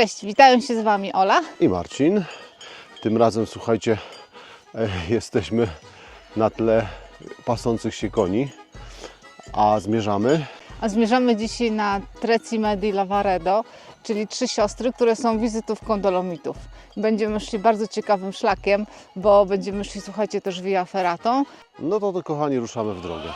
Cześć, witają się z Wami Ola. i Marcin. Tym razem, słuchajcie, e, jesteśmy na tle pasących się koni, a zmierzamy. A zmierzamy dzisiaj na Trecime di Lavaredo, czyli trzy siostry, które są wizytówką Dolomitów. Będziemy szli bardzo ciekawym szlakiem, bo będziemy szli, słuchajcie, też Via Ferratą. No to, to kochani, ruszamy w drogę.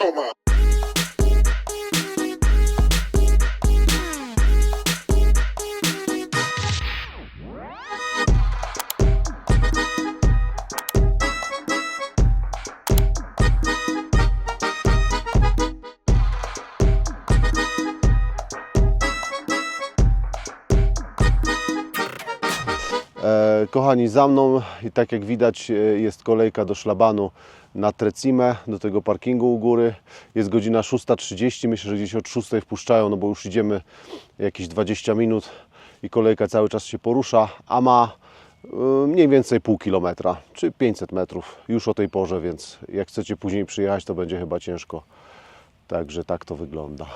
E, kochani, za mną i tak jak widać e, jest kolejka do szlabanu na Trecime, do tego parkingu u góry. Jest godzina 6.30, myślę, że gdzieś od 6 wpuszczają, no bo już idziemy jakieś 20 minut i kolejka cały czas się porusza, a ma e, mniej więcej pół kilometra, czy 500 metrów już o tej porze, więc jak chcecie później przyjechać, to będzie chyba ciężko. Także tak to wygląda.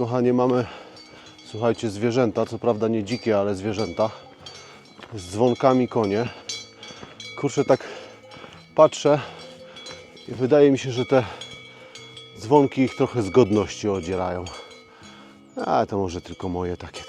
Kochanie, mamy, słuchajcie, zwierzęta, co prawda nie dzikie, ale zwierzęta, z dzwonkami konie. Kurczę, tak patrzę i wydaje mi się, że te dzwonki ich trochę z godności odzierają. A to może tylko moje takie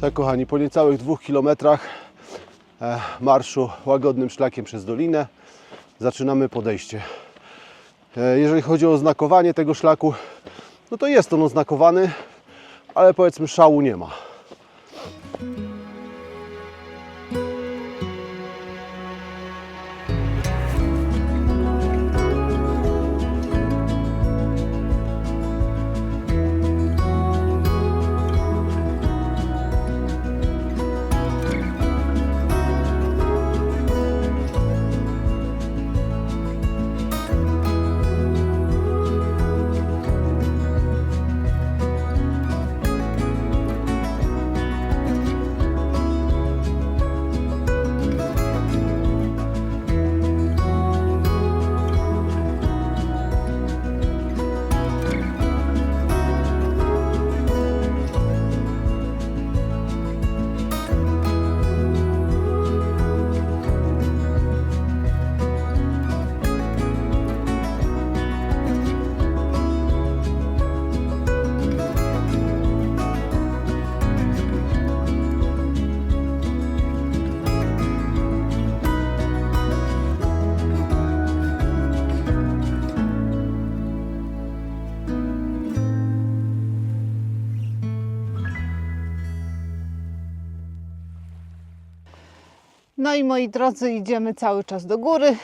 Tak, kochani, po niecałych dwóch kilometrach e, marszu łagodnym szlakiem przez dolinę zaczynamy podejście. E, Jeżeli chodzi o znakowanie tego szlaku, no to jest on oznakowany, ale powiedzmy szału nie ma. No i moi drodzy, idziemy cały czas do góry.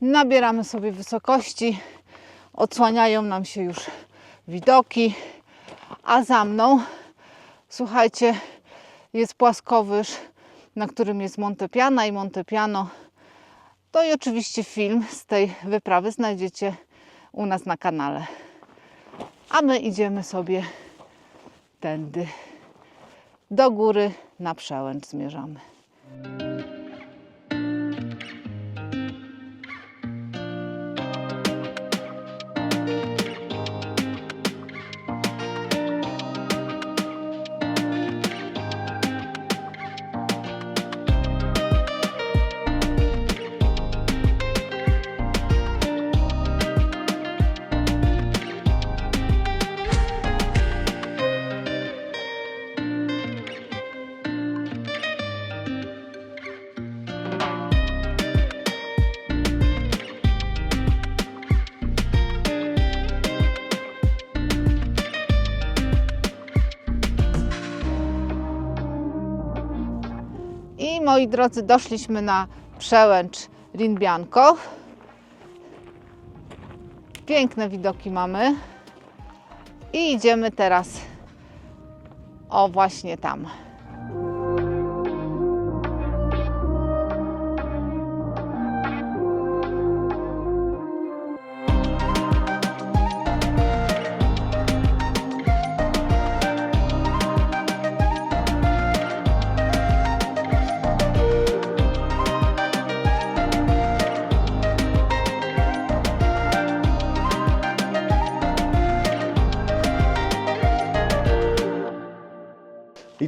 Nabieramy sobie wysokości. Odsłaniają nam się już widoki. A za mną Słuchajcie, jest płaskowyż, na którym jest Montepiana i Montepiano. To i oczywiście film z tej wyprawy znajdziecie u nas na kanale. A my idziemy sobie tędy do góry na przełęcz zmierzamy. Moi drodzy, doszliśmy na przełęcz Rinbianco. Piękne widoki mamy. I idziemy teraz o właśnie tam.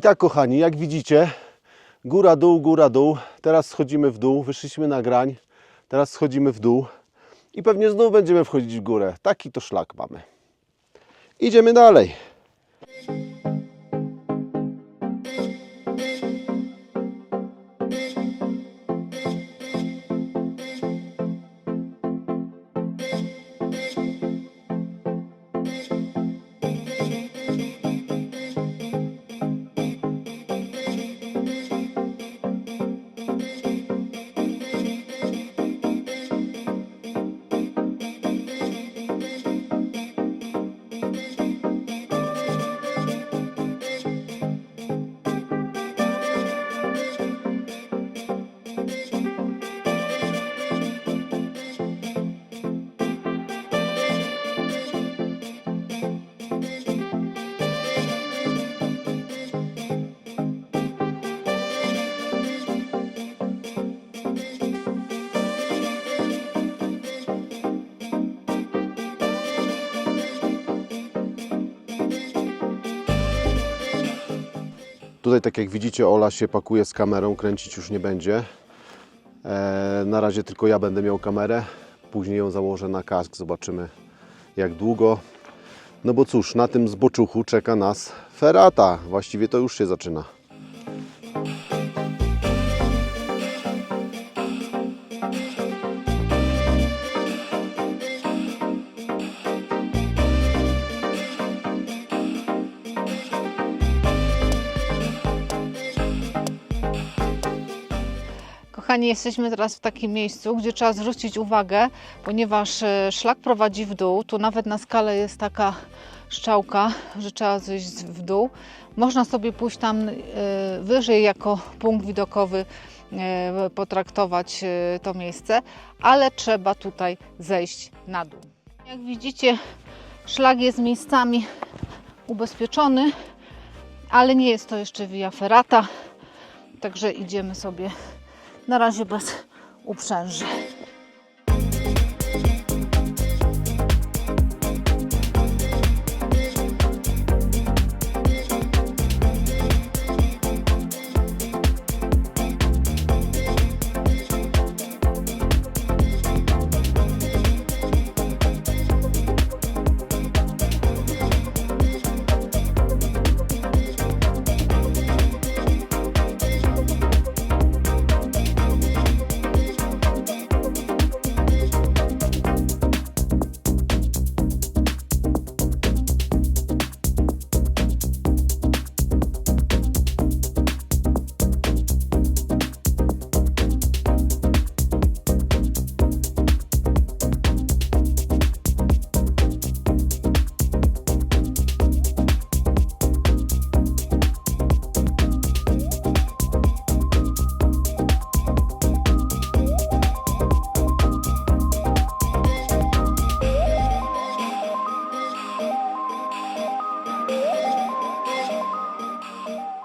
I tak, kochani, jak widzicie, góra, dół, góra, dół. Teraz schodzimy w dół, wyszliśmy na grań, teraz schodzimy w dół i pewnie znów będziemy wchodzić w górę. Taki to szlak mamy. Idziemy dalej. Tutaj, tak jak widzicie, Ola się pakuje z kamerą, kręcić już nie będzie. E, na razie tylko ja będę miał kamerę. Później ją założę na kask, zobaczymy jak długo. No bo cóż, na tym zboczuchu czeka nas ferata. Właściwie to już się zaczyna. Kochani, jesteśmy teraz w takim miejscu, gdzie trzeba zwrócić uwagę, ponieważ e, szlak prowadzi w dół. Tu nawet na skale jest taka szczałka, że trzeba zejść w dół. Można sobie pójść tam e, wyżej jako punkt widokowy, e, potraktować to miejsce, ale trzeba tutaj zejść na dół. Jak widzicie, szlak jest miejscami ubezpieczony, ale nie jest to jeszcze via ferrata, także idziemy sobie na razie bez uprzęży.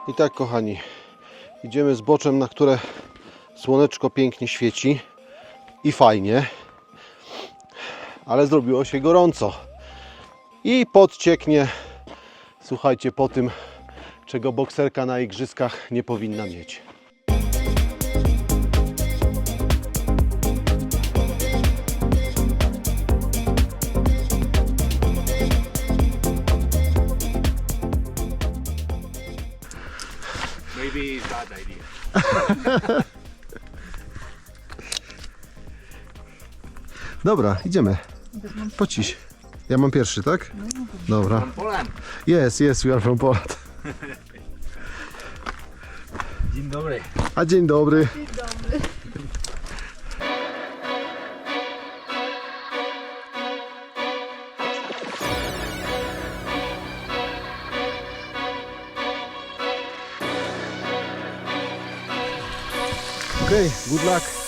I tak, kochani, idziemy z boczem, na które słoneczko pięknie świeci. I fajnie, ale zrobiło się gorąco. I podcieknie, słuchajcie, po tym, czego bokserka na igrzyskach nie powinna mieć. Dobra, idziemy. Pociś. Ja mam pierwszy, tak? Dobra. From Poland. Yes, yes, we are from Poland. Dzień dobry. A dzień dobry. Okay, good luck.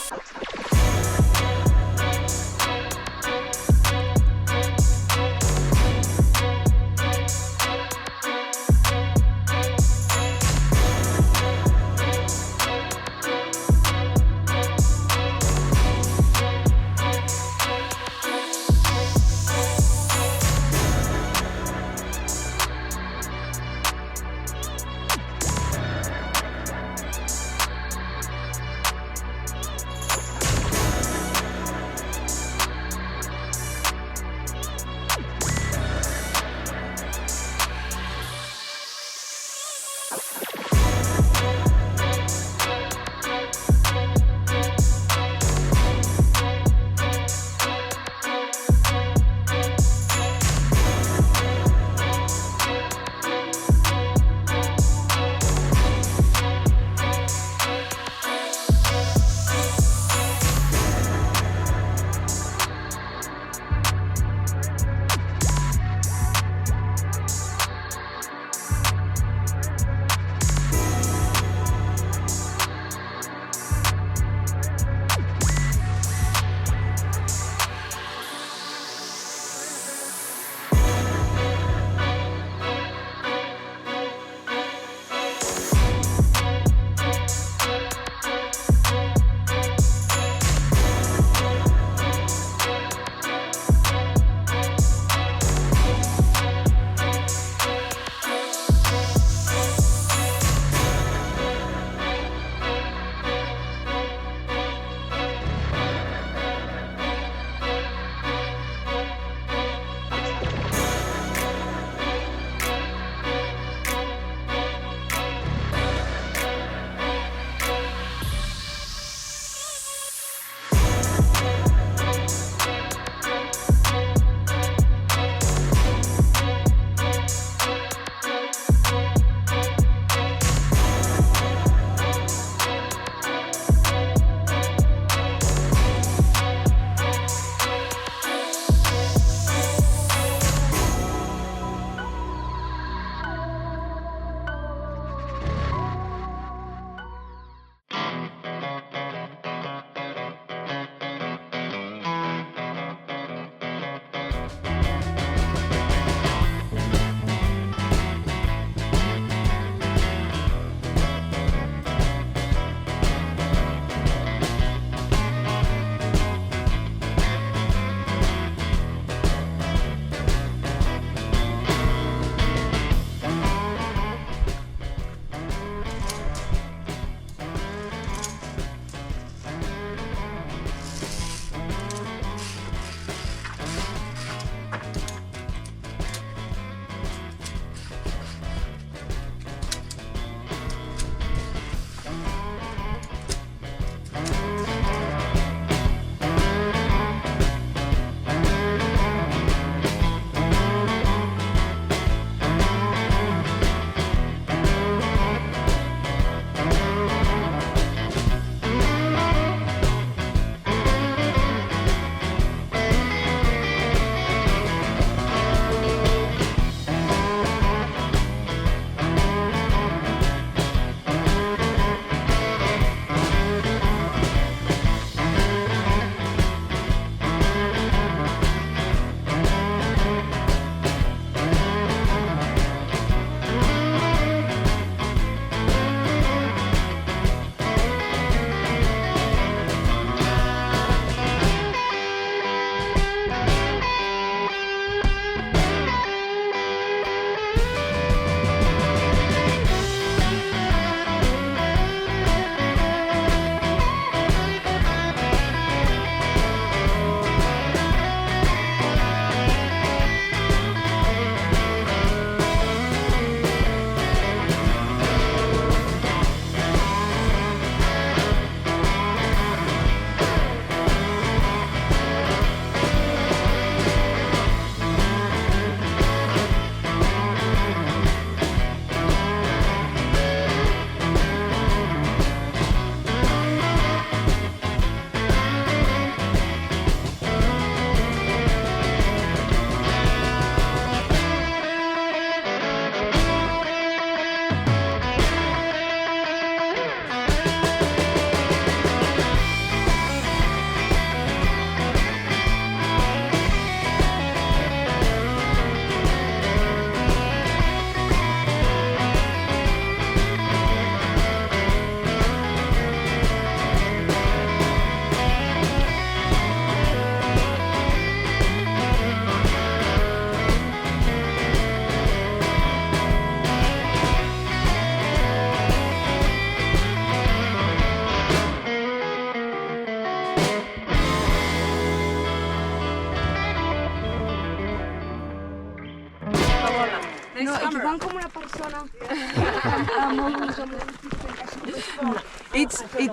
It's it.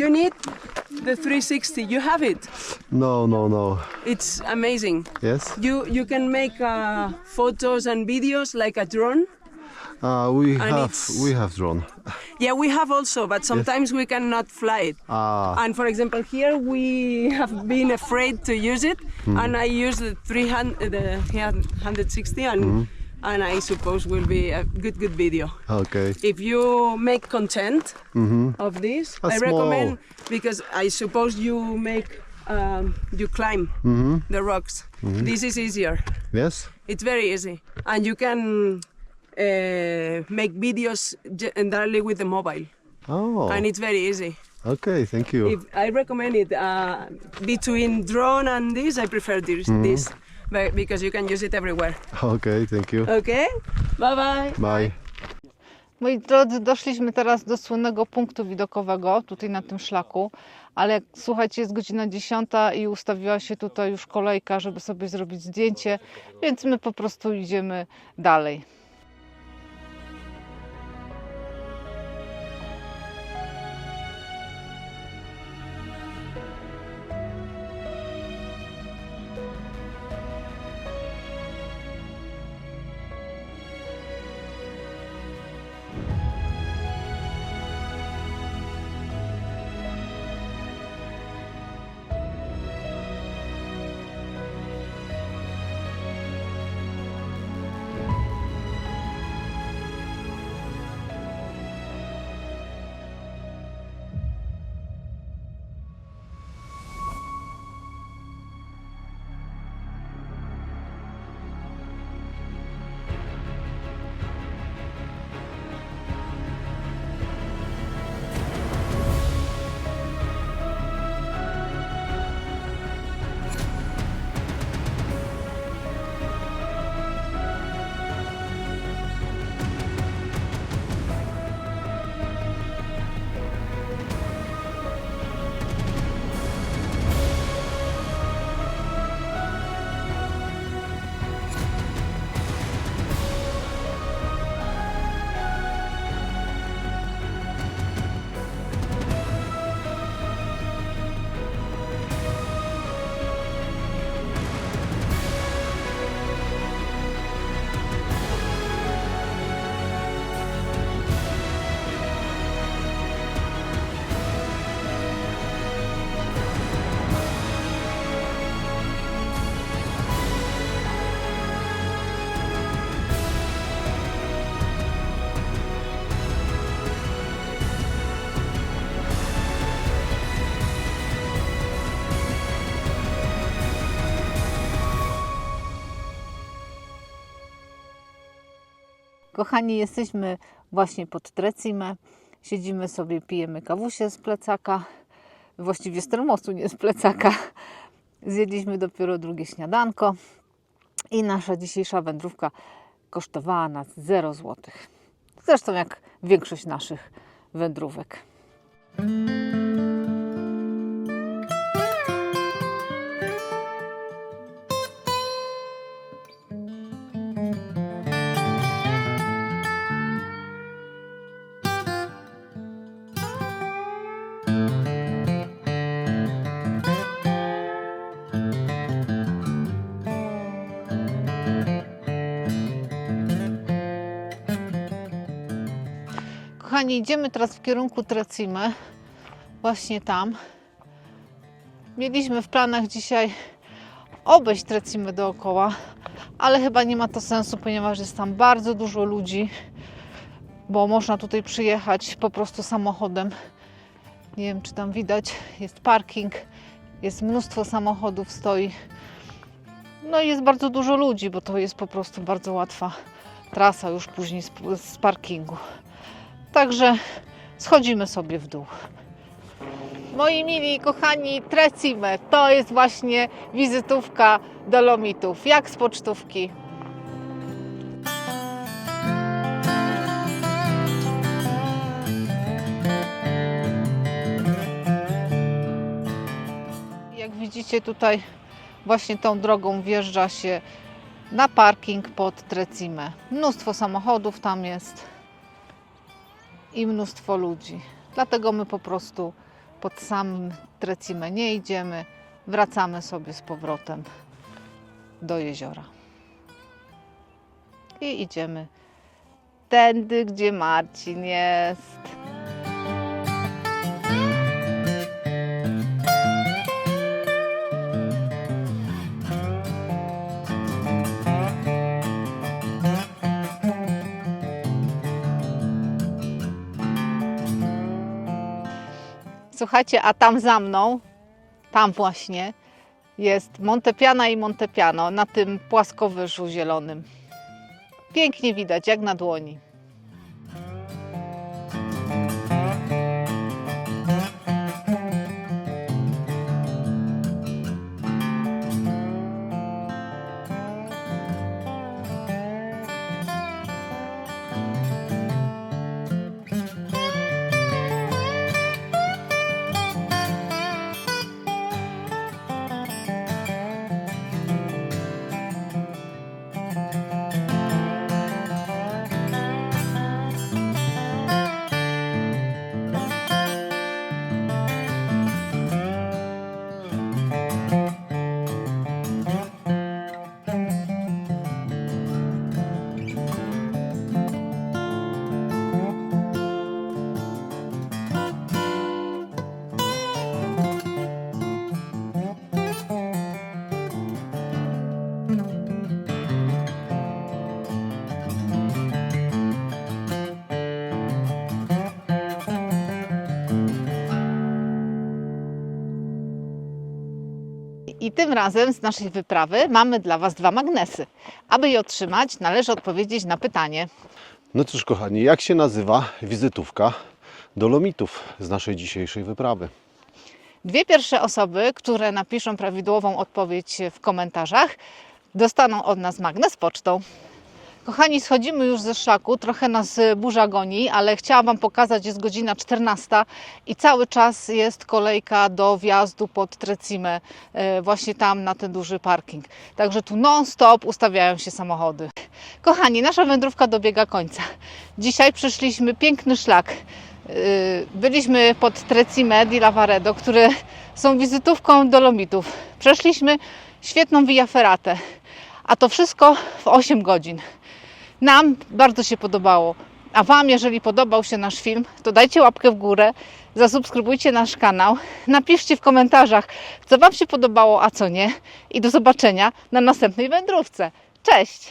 You need the 360. You have it. No, no, no. It's amazing. Yes? You you can make uh, photos and videos like a drone. Uh, we And have it's- we have drone. Yeah, we have also, but sometimes we cannot fly it. Ah, And for example, here we have been afraid to use it, and I use the 300, the 160, and and I suppose will be a good good video. okay. If you make content of this, A I small- recommend because I suppose you make um, you climb the rocks. This is easier. Yes? It's very easy, and you can uh, make videos entirely with the mobile, Oh, and it's very easy. okay, thank you. If I recommend it uh, between drone and this, I prefer this, this but because you can use it everywhere. Okay, thank you. Okay, bye bye. Bye. Moi drodzy, doszliśmy teraz do słynnego punktu widokowego, tutaj na tym szlaku, ale jak słuchajcie, jest godzina 10 i ustawiła się tutaj już kolejka, żeby sobie zrobić zdjęcie, więc my po prostu idziemy dalej. Kochani, jesteśmy właśnie pod Trecimę. Siedzimy sobie, pijemy kawusie z plecaka. Właściwie z termosu, nie z plecaka. Zjedliśmy dopiero drugie śniadanko. I nasza dzisiejsza wędrówka kosztowała nas 0 zł. Zresztą jak większość naszych wędrówek. Idziemy teraz w kierunku Trecimy. Właśnie tam. Mieliśmy w planach dzisiaj obejść Trecimy dookoła, ale chyba nie ma to sensu, ponieważ jest tam bardzo dużo ludzi, bo można tutaj przyjechać po prostu samochodem. Nie wiem, czy tam widać, jest parking, jest mnóstwo samochodów, stoi. No i jest bardzo dużo ludzi, bo to jest po prostu bardzo łatwa trasa już później z, z parkingu. Także schodzimy sobie w dół. Moi mili, kochani, Trecime to jest właśnie wizytówka Dolomitów, jak z pocztówki. Jak widzicie tutaj właśnie tą drogą wjeżdża się na parking pod Trecimę. Mnóstwo samochodów tam jest i mnóstwo ludzi. Dlatego my po prostu pod samym Trecimę nie idziemy, wracamy sobie z powrotem do jeziora. I idziemy tędy, gdzie Marcin jest. Słuchajcie, a tam za mną, tam właśnie, jest Montepiana i Montepiano na tym płaskowyżu zielonym. Pięknie widać, jak na dłoni. Tym razem z naszej wyprawy mamy dla Was dwa magnesy. Aby je otrzymać, należy odpowiedzieć na pytanie. No cóż, kochani, jak się nazywa wizytówka Dolomitów z naszej dzisiejszej wyprawy? Dwie pierwsze osoby, które napiszą prawidłową odpowiedź w komentarzach, dostaną od nas magnes pocztą. Kochani, schodzimy już ze szlaku, trochę nas y, burza goni, ale chciałam Wam pokazać, jest godzina 14 i cały czas jest kolejka do wjazdu pod Trecimę, y, właśnie tam na ten duży parking. Także tu non-stop ustawiają się samochody. Kochani, nasza wędrówka dobiega końca. Dzisiaj przeszliśmy piękny szlak. Yy, Byliśmy pod Trecime di Lavaredo, które są wizytówką Dolomitów. Przeszliśmy świetną Via Ferratę, a to wszystko w 8 godzin. Nam bardzo się podobało. A Wam, jeżeli podobał się nasz film, to dajcie łapkę w górę, zasubskrybujcie nasz kanał, napiszcie w komentarzach, co Wam się podobało, a co nie. I do zobaczenia na następnej wędrówce. Cześć!